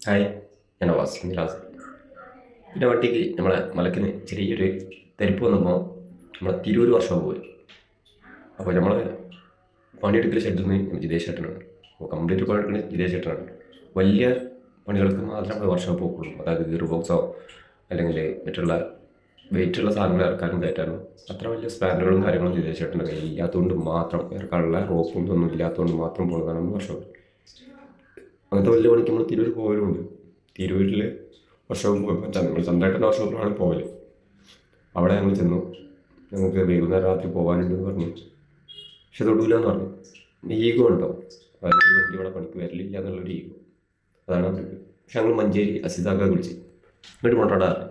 Hi ഞാൻ was നിലാസ് പിന്നെ വട്ടിക്ക് നമ്മളെ മലക്കിന് ചെറിയൊരു തെരുപ്പ് വന്നപ്പോൾ നമ്മളെ തിരൂർ വർഷം പോയി. അപ്പോൾ നമ്മൾ പണിയെടുക്കുന്ന ഷെഡിൽ നിന്ന് ജിതേഷ് ചേട്ടനാണ് അപ്പോൾ കംപ്ലീറ്റ് പണിയെടുക്കുന്ന ജിതേഷ് ചേട്ടനാണ് വലിയ പണികൾക്ക് മാത്രമേ വർഷം പോക്കുള്ളൂ. അതായത് ഗിയർ ബോക്സോ അല്ലെങ്കിൽ മറ്റുള്ള വെയിറ്റുള്ള സാധനങ്ങൾ ഇറക്കാനും കയറ്റാനും അത്ര വലിയ സ്പാനറുകളും കാര്യങ്ങളും ജിതേഷ് ചേട്ടന്റെ കയ്യിൽ ഇല്ലാത്തതുകൊണ്ട് മാത്രം ഇറക്കാനുള്ള റോപ്പും ഒന്നും ഇല്ലാത്തതുകൊണ്ട് മാത്രം പോകുന്നതാണ് വർഷം അങ്ങനത്തെ വലിയ പണിക്ക് നമ്മൾ തിരൂർ പോകലുണ്ട്. തിരൂരിൽ വർഷവും പോയപ്പോൾ നമ്മൾ സ്വന്തമായിട്ടുള്ള വർഷത്തിലാണ് പോകൽ. അവിടെ ഞങ്ങൾ ചെന്നു. ഞങ്ങൾക്ക് വൈകുന്നേരം രാത്രി പോകാനുണ്ടെന്ന് പറഞ്ഞു. പക്ഷെ തൊടൂല എന്ന് പറഞ്ഞു ഈഗോ ഉണ്ടോ? അതായത് വണ്ടി ഇവിടെ പണിക്ക് വരലില്ല എന്നുള്ളൊരു ഈഗോ. അതാണ് അവർക്ക് പക്ഷെ ഞങ്ങൾ മഞ്ചേരി അസിതാക്ക വിളിച്ച്. എന്നിട്ട് കൊണ്ടാടാറ്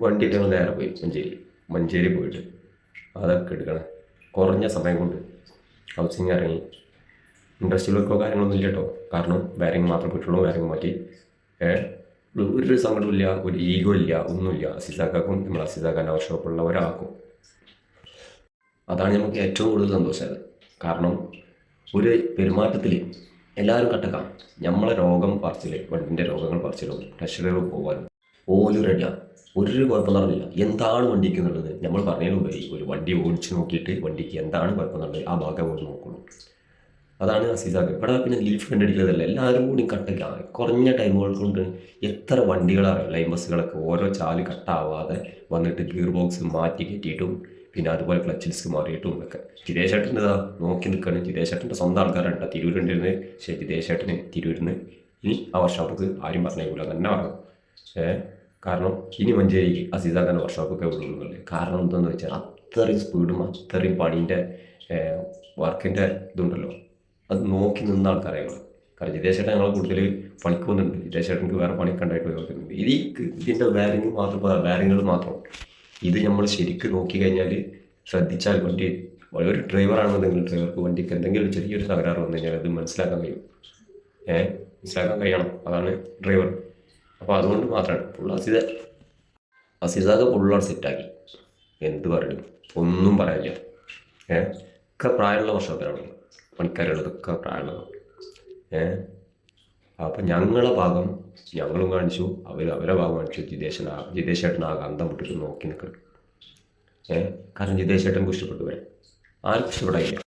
വണ്ടി ഞങ്ങൾ നേരെ പോയി മഞ്ചേരി. മഞ്ചേരി പോയിട്ട് അതൊക്കെ എടുക്കണം. കുറഞ്ഞ സമയം കൊണ്ട് ഹൗസിങ് ഇറങ്ങി. ഇൻഡസ്ട്രിയിലൊക്കെ കാര്യങ്ങളൊന്നും ഇല്ല കേട്ടോ കാരണം വയറിങ് മാത്രം പറ്റുള്ളൂ വയറിങ് മാറ്റി. ഒരു സങ്കടമില്ല ഒരു ഈഗോ ഇല്ല ഒന്നുമില്ല അസിസാക്കും നമ്മൾ അസിസാക്കാന്റെ വർക്ക്ഷോപ്പുള്ള ഒരാൾക്കും. അതാണ് നമുക്ക് ഏറ്റവും കൂടുതൽ സന്തോഷമായത്. കാരണം ഒരു പെരുമാറ്റത്തിൽ എല്ലാവരും കട്ടക്കാം. നമ്മളെ രോഗം പറിച്ചിൽ വണ്ടിന്റെ രോഗങ്ങൾ പറിച്ചിലും ടെസ്റ്റുകൾ പോകാനും ഓലും റെഡിയാണ് ഒരു കുഴപ്പം നടന്നില്ല എന്താണ് വണ്ടിക്ക് എന്നുള്ളത് നമ്മൾ പറഞ്ഞതിനുപരി ഒരു വണ്ടി ഓടിച്ച് നോക്കിയിട്ട് വണ്ടിക്ക് എന്താണ് കുഴപ്പം എന്നുള്ളത് ആ ഭാഗം ഓടി നോക്കുള്ളൂ. അതാണ് അസീസാക്ക് ഇവിടെ പിന്നെ ലീഫ് കണ്ടടിക്കുന്നതല്ല എല്ലാവരും കൂടി കട്ടില്ല കുറഞ്ഞ ടൈമുകൾ കൊണ്ട് എത്ര വണ്ടികളാണ് ലൈൻ ബസ്സുകളൊക്കെ ഓരോ ചാൽ കട്ടാവാതെ വന്നിട്ട് ഗിയർ ബോക്സ് മാറ്റി കെട്ടിയിട്ടും പിന്നെ അതുപോലെ ക്ലച്ചിൽസ് മാറിയിട്ടും ഒക്കെ. ജിതേശേട്ടന്റെ ഇതാ നോക്കി നിൽക്കുകയാണ് ജിതേശേട്ടന്റെ സ്വന്തം ആൾക്കാരുണ്ട് തിരൂരുണ്ടായിരുന്നു പക്ഷേ ജിതേശേട്ടന് തിരൂരിന്ന് ഇനി ആ വർഷോപ്പൊക്കെ ആരും പറഞ്ഞേക്കില്ല തന്നെ പറഞ്ഞു. ഏഹ് കാരണം ഇനി മഞ്ചേരിക്ക് അസീസാക്കാന്റെ വർഷോപ്പൊക്കെ ഉള്ളൂ കാരണം എന്താണെന്ന് വെച്ചാൽ അത്രയും സ്പീഡും അത്രയും പണീന്റെ വർക്കിന്റെ ഇതുണ്ടല്ലോ. അത് നോക്കി നിന്ന ആൾക്കാരായിരുന്നു കാരണം ജിതേശേട്ടൻ ഞങ്ങൾ കൂടുതൽ പണിക്ക് വന്നിട്ടുണ്ട് ജിതേശേട്ടനക്ക് വേറെ പണി കണ്ടായിട്ട് നോക്കുന്നുണ്ട് ഇത് ഇതിന്റെ വാരിങ് മാത്രം വാരിങ്ങുകൾ മാത്രം. ഇത് നമ്മൾ ശരിക്ക് നോക്കി കഴിഞ്ഞാൽ ശ്രദ്ധിച്ചാൽ വണ്ടി ഒരു ഡ്രൈവറാണെന്നുണ്ടെങ്കിൽ ഡ്രൈവർക്ക് വണ്ടിക്ക് എന്തെങ്കിലും ചെറിയൊരു തകരാറ് വന്നു കഴിഞ്ഞാൽ അത് മനസ്സിലാക്കാൻ കഴിയും. ഏ? മനസ്സിലാക്കാൻ കഴിയണം. അതാണ് ഡ്രൈവർ അപ്പോൾ അതുകൊണ്ട് മാത്രമാണ് ഫുൾ അസിത അസിതാക്ക് ഫുള്ളാണ് സെറ്റാക്കി എന്ത് പറയും ഒന്നും പറയാനില്ല. ഏ? ഒക്കെ പ്രായമുള്ള വർഷത്തിലാണ് പണിക്കാരുള്ളതൊക്കെ പ്രായമുള്ളതാണ് ഏ? അപ്പം ഞങ്ങളെ ഭാഗം ഞങ്ങളും കാണിച്ചു അവർ അവരെ ഭാഗം കാണിച്ചു. ജിതേശനാ ആ അന്തം വിട്ടിട്ട് നോക്കി നിൽക്കണം. ഏ? കാരണം ജിതേശേട്ടൻ ഇഷ്ടപ്പെട്ടു വരാം ആർക്കും ഇഷ്ടപ്പെടാനില്ല.